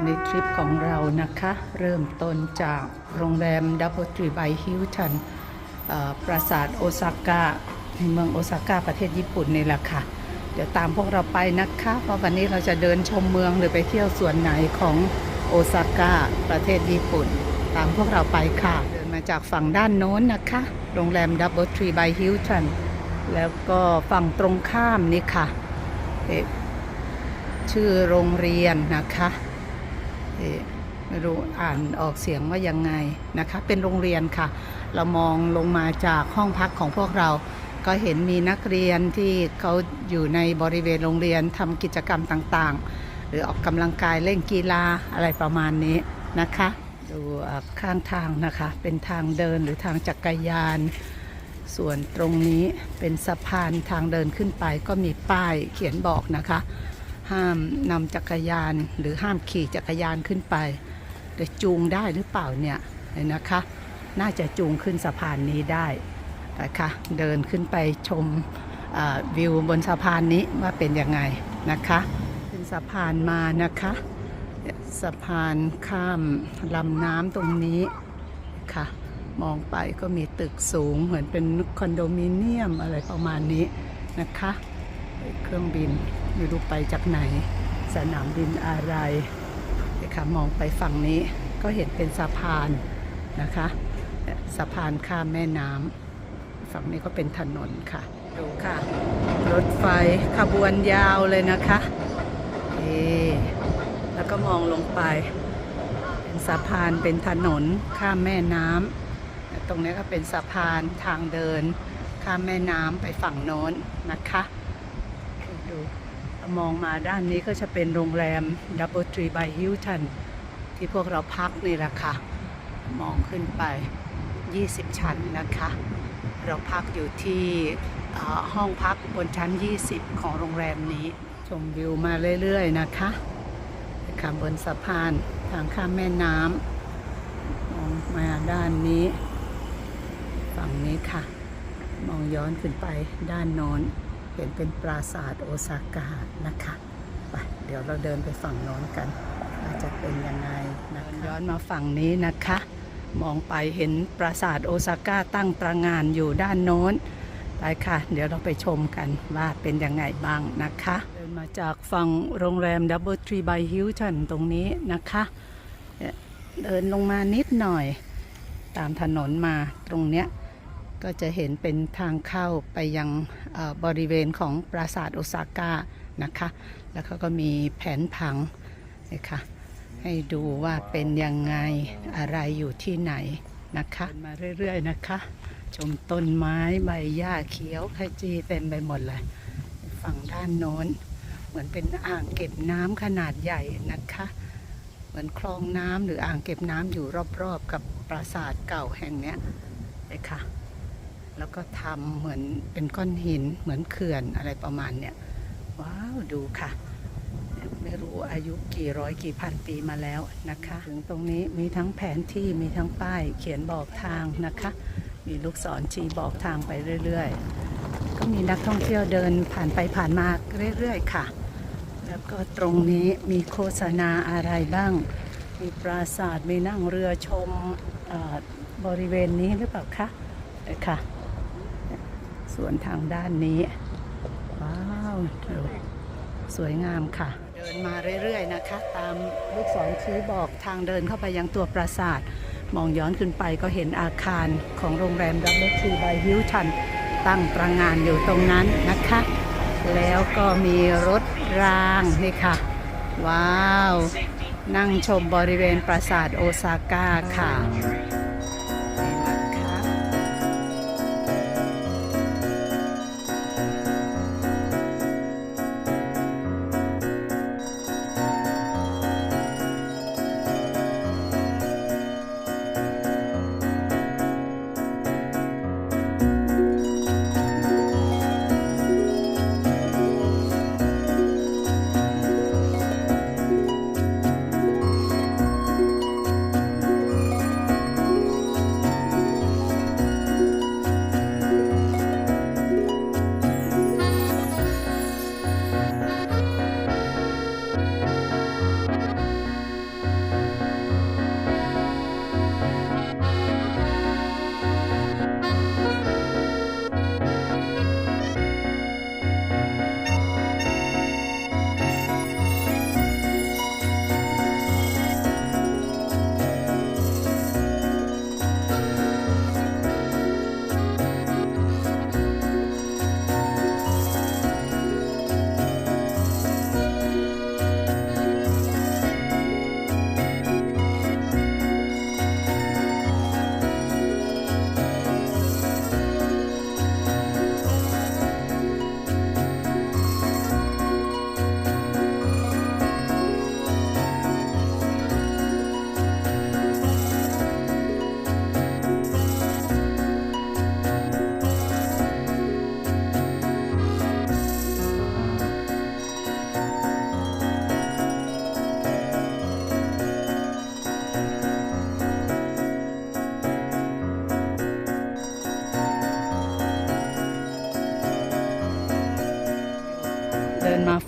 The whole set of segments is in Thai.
ในทริปของเรานะคะ เริ่มต้นจากโรงแรมดับเบิลทรีไบฮิลตันปราสาทโอซาก้าในเมืองโอซาก้าประเทศญี่ปุ่นนี่แหละค่ะ เดี๋ยวตามพวกเราไปนะคะเพราะวันนี้เราจะเดินชมเมืองหรือไปเที่ยวส่วนไหนของโอซาก้าประเทศญี่ปุ่น ตามพวกเราไปค่ะ เดินมาจากฝั่งด้านโน้นนะคะ โรงแรมดับเบิลทรีไบฮิลตันแล้วก็ฝั่งตรงข้ามนี่ค่ะเอ๊ะชื่อโรงเรียนนะคะ ไม่รู้อ่านออกเสียงว่ายังไงนะคะ เป็นโรงเรียนค่ะ เรามองลงมาจากห้องพักของพวกเรา ก็เห็นมีนักเรียนที่เขาอยู่ในบริเวณโรงเรียนทำกิจกรรมต่างๆ หรือออกกำลังกายเล่นกีฬาอะไรประมาณนี้นะคะดูข้างทางนะคะ เป็นทางเดินหรือทางจักรยาน ส่วนตรงนี้เป็นสะพานทางเดินขึ้นไปก็มีป้ายเขียนบอกนะคะ ห้ามนำจักรยานหรือห้ามขี่จักรยานขึ้นไปแต่จูงได้หรือเปล่าเนี่ยเห็นนะคะ น่าจะจูงขึ้นสะพานนี้ได้นะคะเดินขึ้นไปชมวิวบนสะพานนี้ว่าเป็นยังไงนะคะขึ้นสะพานมานะคะ สะพานข้ามลำน้ำตรงนี้ค่ะ มองไปก็มีตึกสูงเหมือนเป็นคอนโดมิเนียมอะไรประมาณนี้นะคะ เครื่องบิน ไม่รู้ไปจากไหน สนามบินอะไรนะคะมองไปฝั่งนี้ก็เห็นเป็นสะพานนะคะสะพานข้ามแม่น้ำฝั่งนี้ก็เป็นถนนค่ะดูค่ะ รถไฟขบวนยาวเลยนะคะเอแล้วก็มองลงไป เป็นสะพานเป็นถนนข้ามแม่น้ำตรงนี้ก็เป็นสะพานทางเดินข้ามแม่น้ำไปฝั่งโน้นนะคะดู มองมาด้านนี้ก็จะเป็นโรงแรม Double Tree by Hilton ที่พวกเราพักนี่แหละค่ะ มองขึ้นไป 20 ชั้นนะคะ เราพักอยู่ที่ห้องพักบนชั้น 20 ของโรงแรมนี้ ชมวิวมาเรื่อยๆนะคะค่ะบนสะพานทางข้ามแม่น้ำมองมาด้านนี้ ฝั่งนี้ค่ะ มองย้อนขึ้นไปด้านโน้น เห็นเป็นปราสาทโอซาก้านะคะไปเดี๋ยวเราเดินไปฝั่งโน้นกันว่าจจะเป็นยังไงนะคะย้อนมาฝั่งนี้นะคะ มองไปเห็นปราสาทโอซาก้าตั้งตระงานอยู่ด้านโน้นไปค่ะ เดี๋ยวเราไปชมกันว่าเป็นยังไงบ้างนะคะ เดินมาจากฝั่งโรงแรม Double Tree by Hilton ตรงนี้นะคะ เดินลงมานิดหน่อย ตามถนนมาตรงเนี้ย ก็จะเห็นเป็นทางเข้าไปยังบริเวณของปราสาทโอซาก้านะคะ แล้วเขาก็มีแผนผังนะคะให้ดูว่าเป็นยังไงอะไรอยู่ที่ไหนนะคะเดินมาเรื่อยๆนะคะ ชมต้นไม้ใบหญ้าเขียวขจีเต็มไปหมดเลย ฝั่งด้านโน้น เหมือนเป็นอ่างเก็บน้ำขนาดใหญ่นะคะ เหมือนคลองน้ำหรืออ่างเก็บน้ำอยู่รอบๆ กับปราสาทเก่าแห่งนี้เลยค่ะ แล้วก็ทำเหมือนเป็นก้อนหินเหมือนเขื่อนอะไรประมาณเนี้ยว้าวดูค่ะ ไม่รู้อายุกี่ร้อยกี่พันปีมาแล้วนะคะ ถึงตรงนี้มีทั้งแผนที่มีทั้งป้ายเขียนบอกทางนะคะ มีลูกศรชี้บอกทางไปเรื่อย ๆ ก็มีนักท่องเที่ยวเดินผ่านไปผ่านมาเรื่อย ๆ ค่ะ แล้วก็ตรงนี้มีโฆษณาอะไรบ้าง มีปราสาทมีนั่งเรือชมอบริเวณนี้หรือเปล่าคะค่ะ ส่วนทางด้านนี้ ว้าวสวยงามค่ะ เดินมาเรื่อยๆนะคะ ตามลูกศรชี้บอกทางเดินเข้าไปยังตัวปราสาท มองย้อนขึ้นไปก็เห็นอาคารของโรงแรมดับเบิลทีบายฮิลตันตั้งประงานอยู่ตรงนั้นนะคะ แล้วก็มีรถรางนี่ค่ะ ว้าว นั่งชมบริเวณปราสาทโอซาก้าค่ะ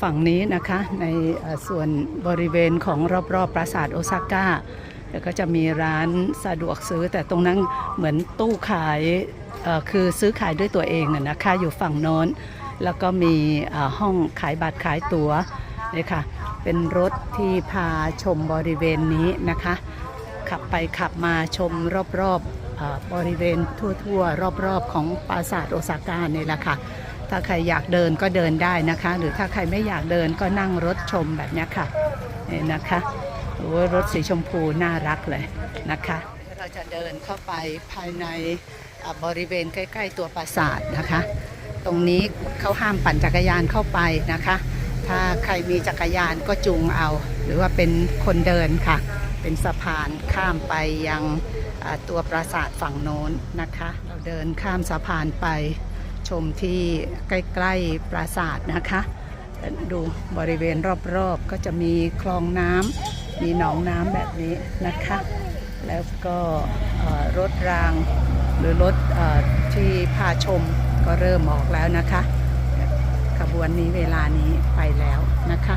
ฝั่งนี้นะคะในส่วนบริเวณของรอบๆปราสาทโอซาก้าแล้วก็จะมีร้านสะดวกซื้อ แต่ตรงนั้นเหมือนตู้ขายคือซื้อขายด้วยตัวเองนะคะอยู่ฝั่งโน้น แล้วก็มีห้องขายบัตรขายตั๋วนี่ค่ะเป็นรถที่พาชมบริเวณนี้นะคะ ขับไปขับมาชมรอบๆบริเวณทั่วๆ รอบๆ ของปราสาทโอซาก้านี่แหละค่ะ ถ้าใครอยากเดินก็เดินได้นะคะ หรือถ้าใครไม่อยากเดินก็นั่งรถชมแบบนี้ค่ะนี่นะคะโอ้รถสีชมพูน่ารักเลยนะคะ เราจะเดินเข้าไปภายในบริเวณใกล้ ๆ ตัวปราสาทนะคะ ตรงนี้เขาห้ามปั่นจักรยานเข้าไปนะคะ ถ้าใครมีจักรยานก็จูงเอา หรือว่าเป็นคนเดินค่ะ เป็นสะพานข้ามไปยังตัวปราสาทฝั่งโน้นนะคะ เราเดินข้ามสะพานไป ชมที่ใกล้ๆปราสาทนะคะ ดูบริเวณรอบๆก็จะมีคลองน้ำมีหนองน้ำแบบนี้นะคะ แล้วก็รถรางหรือรถอที่พาชมก็เริ่มออกแล้วนะคะ ขบวนนี้เวลานี้ไปแล้วนะคะ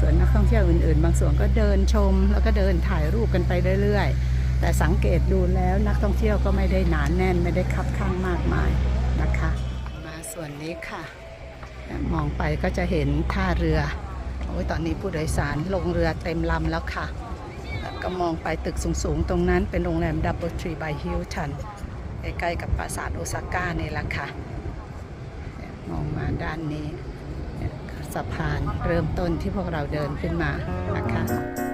ส่วนนักท่องเที่ยวอื่นๆ บางส่วนก็เดินชม แล้วก็เดินถ่ายรูปกันไปเรื่อยๆ แต่สังเกตดูแล้วนักท่องเที่ยวก็ไม่ได้หนานแน่นไม่ได้คับข้างมากมาย ส่วนนี้ค่ะ มองไปก็จะเห็นท่าเรือโอ้ยตอนนี้ผู้โดยสารลงเรือเต็มลำแล้วค่ะก็มองไปตึกสูงๆ ตรงนั้นเป็นโรงแรมดับเบิลทรีบายฮิลตันใกล้ๆกับปราสาทโอซาก้านี่แหละค่ะ มองมาด้านนี้สะพานเริ่มต้นที่พวกเราเดินขึ้นมานะคะ